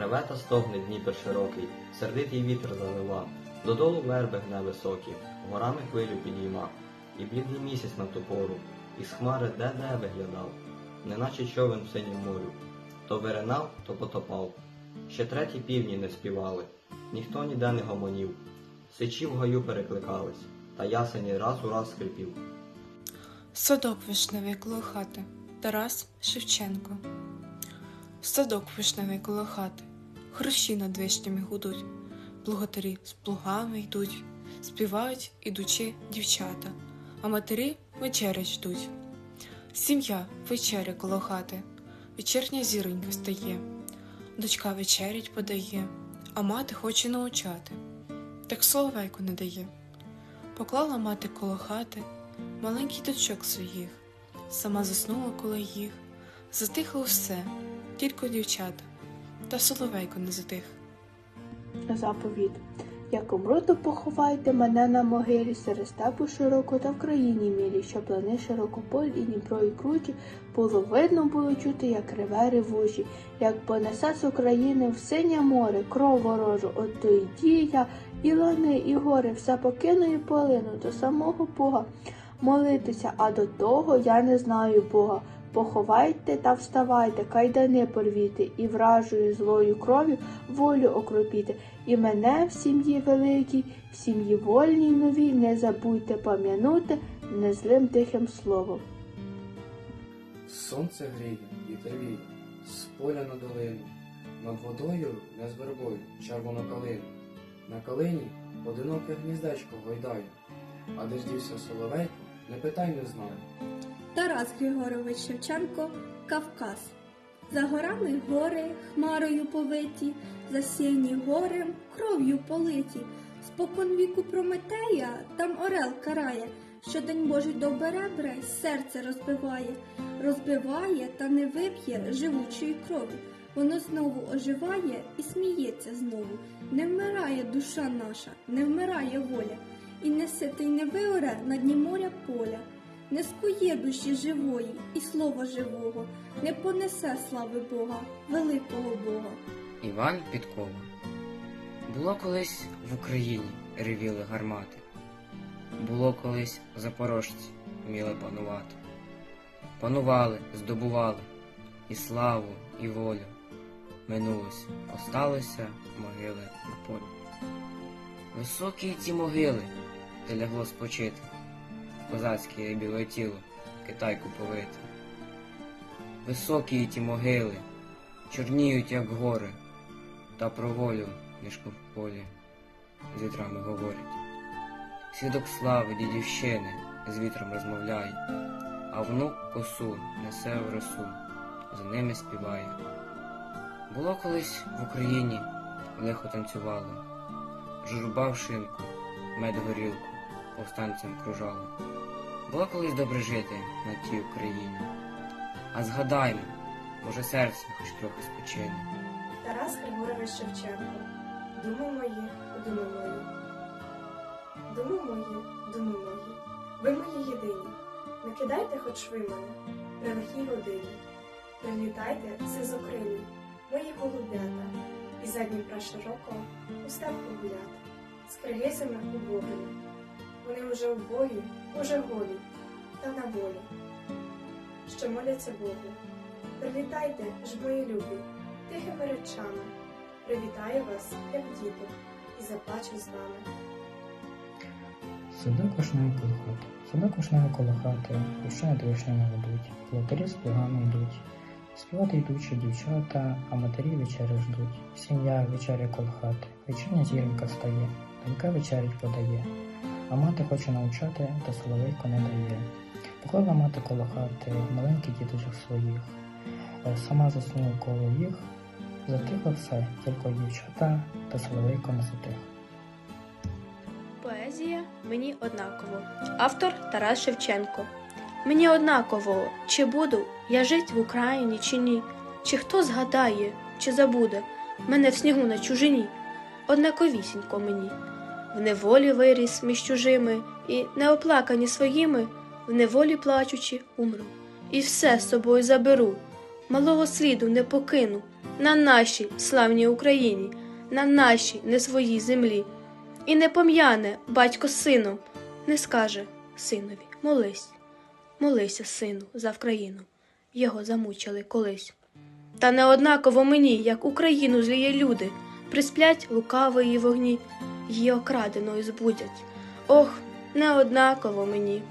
Реве та стогне Дніпер широкий, сердитий вітер залива, додолу верби гне високі, горами хвилю підійма, і блідний місяць на ту пору, із хмари де-де виглядав, неначе човен в синім морю. То виринав, то потопав. Ще треті півні не співали, ніхто ніде не гомонів. Сичі в гаю перекликались, та ясені раз у раз скрипів. Садок вишневий коло хати. Тарас Шевченко. Садок вишневий коло хати. Хрущі над вишнями гудуть. Плугатарі з плугами йдуть. Співають, ідучи дівчата, а матері вечерять ждуть. Сім'я вечеря коло хати. Вечірня зіронька стає. Дочка вечерять подає, а мати хоче научати. Так соловейку не дає. Поклала мати коло хати маленький дочок своїх, сама заснула коло їх, затихло все, тільки дівчата, та соловейко не затих. Заповіт. Як умру, то поховайте мене на могилі, серед степу широко та в країні мілі, щоб лани широкополь і Дніпро і кручі, було видно було чути, як реве ревужі, як понесе з України в синє море, кров ворожу, от то йді я, і лани, і гори, все покину і полину до самого Бога молитися, а до того я не знаю Бога. Поховайте та вставайте, кайдани порвіте, і вражою злою кров'ю волю окропіте, і мене в сім'ї великій, в сім'ї вольній новій, не забудьте пам'янути незлим тихим словом. Сонце гріє, вітер віє, з поля на долину, над водою, не з вербою, червону калину. На калині одиноке гніздечко гойдає, а де ж дівся соловейко, не питай, не знаю. Тарас Григорович Шевченко Кавказ. За горами гори, хмарою повиті, засіяні горем, кров'ю политі. Спокон віку Прометея там орел карає, що день Божий до беребре серце розбиває, розбиває та не вип'є живучої крові. Воно знову оживає і сміється знову. Не вмирає душа наша, не вмирає воля, і не ситий не виоре на дні моря поля не скує душі живої і слова живого, не понесе слави Бога, великого Бога. Іван Підкова. Було колись в Україні ревіли гармати. Було колись запорожці вміли панувати. Панували, здобували і славу, і волю. Минулося, осталися могили на полі. Високі ці могили, де лягло спочити. Козацьке біле тіло, китайку повите. Високі ті могили, чорніють, як гори, та про волю мішку в полі з вітрами говорять. Свідок слави дідівщини з вітром розмовляє, а внук косу несе в росу, за ними співає. Було колись в Україні лихо танцювало, журба в шинку, мед горілку повстанцям кружало. Було колись добре жити на тій Україні. А згадаймо, може серце хоч трохи спочине. Тарас Григорович Шевченко. Думи мої, думи мої. Думи мої, думи мої. Ви мої єдині. Не кидайте хоч ви мене при лихій годині. Прилітайте все з окрині, мої голубята, і заднім широко у степ погуляти, з киргизами убогими. Вони уже в бою, уже голі, та на волі, що моляться Богу. Прилітайте ж, мої любі, тихими речами. Привітаю вас, як діти, і заплачу з вами. Садок вишневий коло хати. Садок вишневий коло хати, над вишнями ведуть, плотарі з плугами йдуть. Співати йдучі дівчата, а матері вечері ждуть. Сім'я вечеря коло хати, вечірня зіронька стає, донька вечерять подає, а мати хоче навчати, та соловейко не дає. Поклала мати коло хати маленький діточок своїх, Е, сама заснула коло їх, затихло все, тільки дівчата та соловейко не затих. Поезія мені однаково. Автор Тарас Шевченко. Мені однаково, чи буду я жить в Україні, чи ні, чи хто згадає, чи забуде мене в снігу на чужині. Однаковісінько мені. В неволі виріс між чужими, і неоплакані своїми, в неволі плачучи, умру. І все з собою заберу. малого сліду не покину на нашій славній Україні, на нашій не своїй землі. І не пом'яне батько сином, не скаже синові, молись, молися, сину, за Вкраїну. Його замучили колись. Та не однаково мені, як Україну зліє люди, присплять лукавої вогні, її окраденою збудять. Ох, не однаково мені.